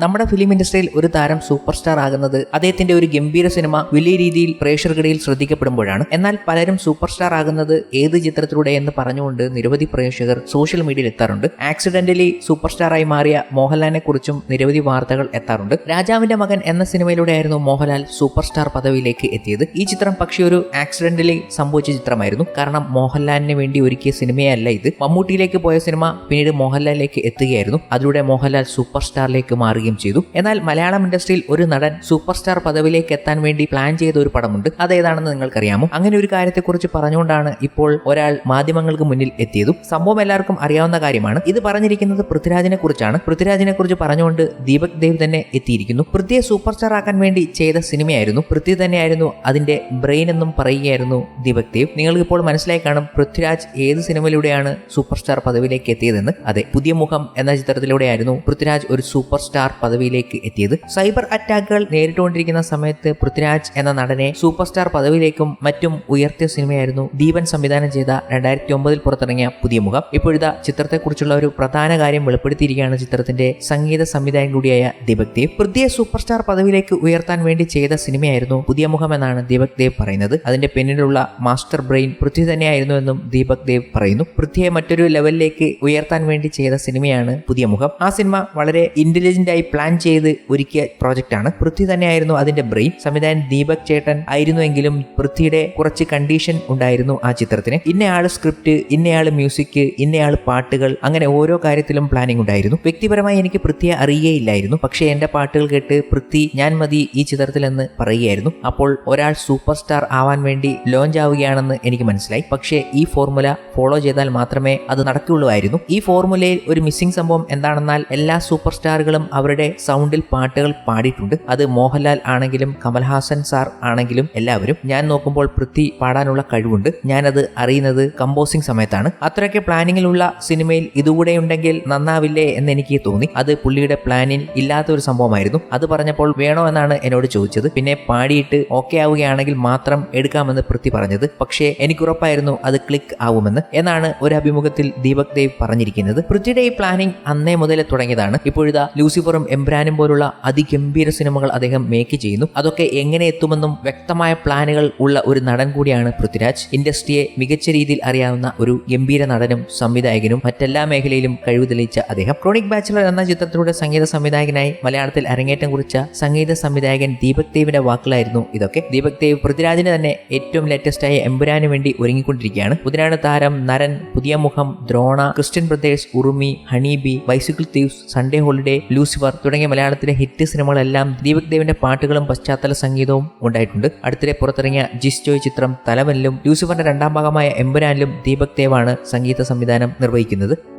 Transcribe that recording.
നമ്മുടെ ഫിലിം ഇൻഡസ്ട്രിയിൽ ഒരു താരം സൂപ്പർ സ്റ്റാർ ആകുന്നത് അദ്ദേഹത്തിന്റെ ഒരു ഗംഭീര സിനിമ വലിയ രീതിയിൽ പ്രേക്ഷകർക്കിടയിൽ ശ്രദ്ധിക്കപ്പെടുമ്പോഴാണ്. എന്നാൽ പലരും സൂപ്പർ സ്റ്റാർ ആകുന്നത് ഏത് ചിത്രത്തിലൂടെ എന്ന് പറഞ്ഞുകൊണ്ട് നിരവധി പ്രേക്ഷകർ സോഷ്യൽ മീഡിയയിൽ എത്താറുണ്ട്. ആക്സിഡന്റലി സൂപ്പർ സ്റ്റാറായി മാറിയ മോഹൻലാലിനെ കുറിച്ചും നിരവധി വാർത്തകൾ എത്താറുണ്ട്. രാജാവിന്റെ മകൻ എന്ന സിനിമയിലൂടെയായിരുന്നു മോഹൻലാൽ സൂപ്പർ സ്റ്റാർ പദവിയിലേക്ക് എത്തിയത്. ഈ ചിത്രം പക്ഷേ ഒരു ആക്സിഡന്റലി സംഭവിച്ച ചിത്രമായിരുന്നു. കാരണം മോഹൻലാലിന് വേണ്ടി ഒരുക്കിയ സിനിമയല്ല ഇത്. മമ്മൂട്ടിയിലേക്ക് പോയ സിനിമ പിന്നീട് മോഹൻലാലിലേക്ക് എത്തുകയായിരുന്നു. അതിലൂടെ മോഹൻലാൽ സൂപ്പർ സ്റ്റാറിലേക്ക് മാറുകയും ചെയ്തു. എന്നാൽ മലയാളം ഇൻഡസ്ട്രിയിൽ ഒരു നടൻ സൂപ്പർ സ്റ്റാർ പദവിയിലേക്ക് എത്താൻ വേണ്ടി പ്ലാൻ ചെയ്ത ഒരു പടമുണ്ട്. അതേതാണെന്ന് നിങ്ങൾക്കറിയാമോ? അങ്ങനെ ഒരു കാര്യത്തെക്കുറിച്ച് പറഞ്ഞുകൊണ്ടാണ് ഇപ്പോൾ ഒരാൾ മാധ്യമങ്ങൾക്ക് മുന്നിൽ എത്തിയതും. സംഭവം എല്ലാവർക്കും അറിയാവുന്ന കാര്യമാണ്. ഇത് പറഞ്ഞിരിക്കുന്നത് പൃഥ്വിരാജിനെ കുറിച്ചാണ്. പൃഥ്വിരാജിനെ കുറിച്ച് പറഞ്ഞുകൊണ്ട് ദീപക് ദേവ് തന്നെ എത്തിയിരിക്കുന്നു. പൃഥ്വിയെ സൂപ്പർ സ്റ്റാർ ആക്കാൻ വേണ്ടി ചെയ്ത സിനിമയായിരുന്നു. പൃഥ്വി തന്നെയായിരുന്നു അതിന്റെ ബ്രെയിൻ എന്നും പറയുകയായിരുന്നു ദീപക് ദേവ്. നിങ്ങൾക്ക് ഇപ്പോൾ മനസ്സിലായി കാണും പൃഥ്വിരാജ് ഏത് സിനിമയിലൂടെയാണ് സൂപ്പർ സ്റ്റാർ പദവിയിലേക്ക് എത്തിയതെന്ന്. അതെ പുതിയ മുഖം എന്ന ചിത്രത്തിലൂടെയായിരുന്നു പൃഥ്വിരാജ് ഒരു സൂപ്പർ സ്റ്റാർ പദവിയിലേക്ക് എത്തിയത്. സൈബർ അറ്റാക്കുകൾ നേരിട്ടുകൊണ്ടിരിക്കുന്ന സമയത്ത് പൃഥ്വിരാജ് എന്ന നടനെ സൂപ്പർ സ്റ്റാർ പദവിയിലേക്കും മറ്റും ഉയർത്തിയ സിനിമയായിരുന്നു ദീപൻ സംവിധാനം ചെയ്ത രണ്ടായിരത്തി ഒമ്പതിൽ പുറത്തിറങ്ങിയ പുതിയ മുഖം. ഇപ്പോഴത്തെ ചിത്രത്തെക്കുറിച്ചുള്ള ഒരു പ്രധാന കാര്യം വെളിപ്പെടുത്തിയിരിക്കുകയാണ് ചിത്രത്തിന്റെ സംഗീത സംവിധായകൻ കൂടിയായ ദീപക് ദേവ്. പൃഥ്വിയെ സൂപ്പർ സ്റ്റാർ പദവിയിലേക്ക് ഉയർത്താൻ വേണ്ടി ചെയ്ത സിനിമയായിരുന്നു പുതിയ മുഖം എന്നാണ് ദീപക് ദേവ് പറയുന്നത്. അതിന്റെ പിന്നിലുള്ള മാസ്റ്റർ ബ്രെയിൻ പൃഥ്വി തന്നെയായിരുന്നു എന്നും ദീപക് ദേവ് പറയുന്നു. പൃഥ്വിയെ മറ്റൊരു ലെവലിലേക്ക് ഉയർത്താൻ വേണ്ടി ചെയ്ത സിനിമയാണ് പുതിയ മുഖം. ആ സിനിമ വളരെ ഇന്റലിജന്റ് ആയി പ്ലാൻ ചെയ്ത് ഒരുക്കിയ പ്രോജക്റ്റാണ് പൃഥ്വി തന്നെയായിരുന്നു അതിന്റെ ബ്രെയിൻ സംവിധായകൻ ദീപക് ചേട്ടൻ ആയിരുന്നുവെങ്കിലും പൃഥ്വിയുടെ കുറച്ച് കണ്ടീഷൻ ഉണ്ടായിരുന്നു ആ ചിത്രത്തിന്. ഇന്നയാൾ സ്ക്രിപ്റ്റ് ഇന്നയാൾ മ്യൂസിക് ഇന്നയാൾ പാട്ടുകൾ അങ്ങനെ ഓരോ കാര്യത്തിലും പ്ലാനിംഗ് ഉണ്ടായിരുന്നു. വ്യക്തിപരമായി എനിക്ക് പൃഥ്വിയെ ഇല്ലായിരുന്നു. പക്ഷേ എന്റെ പാട്ടുകൾ കേട്ട് പൃഥ്വി ഞാൻ മതി ഈ ചിത്രത്തിലെന്ന് പറയുകയായിരുന്നു. അപ്പോൾ ഒരാൾ സൂപ്പർ സ്റ്റാർ ആവാൻ വേണ്ടി ലോഞ്ച് ആവുകയാണെന്ന് എനിക്ക് മനസ്സിലായി. പക്ഷേ ഈ ഫോർമുല ഫോളോ ചെയ്താൽ മാത്രമേ അത് നടക്കുകയുള്ളൂ ആയിരുന്നു. ഈ ഫോർമുലയിൽ ഒരു മിസ്സിംഗ് സംഭവം എന്താണെന്നാൽ എല്ലാ സൂപ്പർ സ്റ്റാറുകളും അവരുടെ സൗണ്ടിൽ പാട്ടുകൾ പാടിയിട്ടുണ്ട്. അത് മോഹൻലാൽ ആണെങ്കിലും കമൽഹാസൻ സാർ ആണെങ്കിലും എല്ലാവരും ഞാൻ നോക്കുമ്പോൾ പൃഥ്വി പാടാനുള്ള കഴിവുണ്ട്. ഞാനത് അറിയുന്നത് കമ്പോസിംഗ് സമയത്താണ്. അത്രയൊക്കെ പ്ലാനിങ്ങിലുള്ള സിനിമയിൽ ഇതുകൂടെ ഉണ്ടെങ്കിൽ നന്നാവില്ലേ എന്ന് എനിക്ക് തോന്നി. അത് പുള്ളിയുടെ പ്ലാനിൽ ഇല്ലാത്ത ഒരു സംഭവമായിരുന്നു. അത് പറഞ്ഞപ്പോൾ വേണോ എന്നാണ് എന്നോട് ചോദിച്ചത്. പിന്നെ പാടിയിട്ട് ഓക്കെ ആവുകയാണെങ്കിൽ മാത്രം എടുക്കാമെന്ന് പൃഥ്വി പറഞ്ഞത്. പക്ഷേ എനിക്ക് ഉറപ്പായിരുന്നു അത് ക്ലിക്ക് ആവുമെന്ന് എന്നാണ് ഒരു അഭിമുഖത്തിൽ ദീപക് ദേവ് പറഞ്ഞിരിക്കുന്നത്. പൃഥ്വിയുടെ ഈ പ്ലാനിംഗ് അന്നേ മുതലേ തുടങ്ങിയതാണ്. ഇപ്പോഴിതാ ലൂസിഫറും എംബ്രാനും പോലുള്ള അതിഗംഭീര സിനിമകൾ അദ്ദേഹം മേക്ക് ചെയ്യുന്നു. അതൊക്കെ എങ്ങനെ എത്തുമെന്നും വ്യക്തമായ പ്ലാനുകൾ ഉള്ള ഒരു നടൻ കൂടിയാണ് പൃഥ്വിരാജ്. ഇൻഡസ്ട്രിയെ മികച്ച രീതിയിൽ അറിയാവുന്ന ഒരു ഗംഭീര നടനും സംവിധായകനും മറ്റെല്ലാ മേഖലയിലും കഴിവ് തെളിയിച്ച അദ്ദേഹം. ക്രോണിക് ബാച്ചിലർ എന്ന ചിത്രത്തിലൂടെ സംഗീത സംവിധായകനായി മലയാളത്തിൽ അരങ്ങേറ്റം കുറിച്ച സംഗീത സംവിധായകൻ ദീപക് ദേവിന്റെ വാക്കുകളായിരുന്നു ഇതൊക്കെ. ദീപക് ദേവ് പൃഥ്വിരാജിന് തന്നെ ഏറ്റവും ലേറ്റസ്റ്റ് ആയ എമ്പുരാന് വേണ്ടി ഒരുങ്ങിക്കൊണ്ടിരിക്കുകയാണ്. പുതിനാട് താരം Naran Puthiya Mukham Drona Christian Brothers Urumi Honey Bee Bicycle Thieves Sunday Holiday Lucifer തുടങ്ങിയ മലയാളത്തിലെ ഹിറ്റ് സിനിമകളെല്ലാം ദീപക് ദേവിന്റെ പാട്ടുകളും പശ്ചാത്തല സംഗീതവും ഉണ്ടായിട്ടുണ്ട്. അടുത്തിടെ പുറത്തിറങ്ങിയ ജിസ് ജോയ് ചിത്രം തലവനിലും ലൂസിഫറിന്റെ രണ്ടാം ഭാഗമായ എമ്പുരാനിലും ദീപക് ദേവാണ് സംഗീത സംവിധാനം നിർവഹിക്കുന്നത്.